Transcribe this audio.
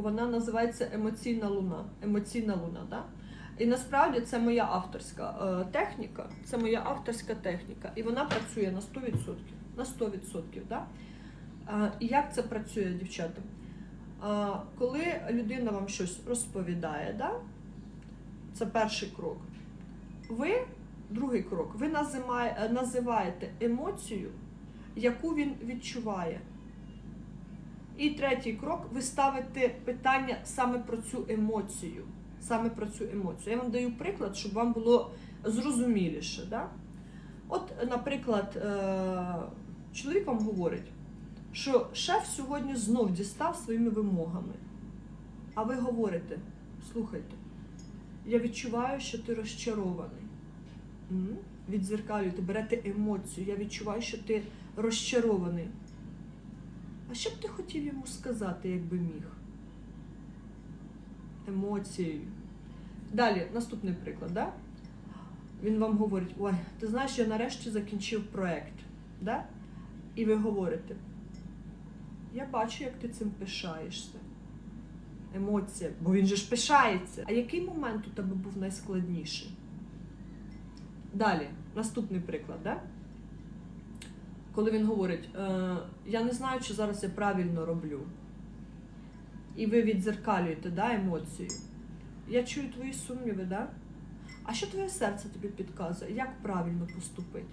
Вона називається емоційна луна. Емоційна луна, да? І насправді це моя авторська е, техніка. Це моя авторська техніка. І вона працює на 100%. На 100%. Да? І як це працює, дівчата? Коли людина вам щось розповідає, да? це перший крок. Ви, другий крок, ви називає- називаєте емоцію, яку він відчуває. І третій крок ви ставите питання саме про цю емоцію. Саме про цю емоцію. Я вам даю приклад, щоб вам було зрозуміліше. Да? От, наприклад, е, чоловік вам говорить, що шеф сьогодні знов дістав своїми вимогами. А ви говорите: слухайте, я відчуваю, що ти розчарований. Відзеркалюєте, берете емоцію. Я відчуваю, що ти розчарований. А що б ти хотів йому сказати, якби міг? Емоцією. Далі, наступний приклад, да? Він вам говорить: ой, ти знаєш, я нарешті закінчив проект. Да? І ви говорите: Я бачу, як ти цим пишаєшся. Емоція, бо він же ж пишається. А який момент у тебе був найскладніший? Далі, наступний приклад, да? Коли він говорить, е, я не знаю, чи зараз я правильно роблю. І ви відзеркалюєте да, емоцію. Я чую твої сумніви, да? А що твоє серце тобі підказує? Як правильно поступити?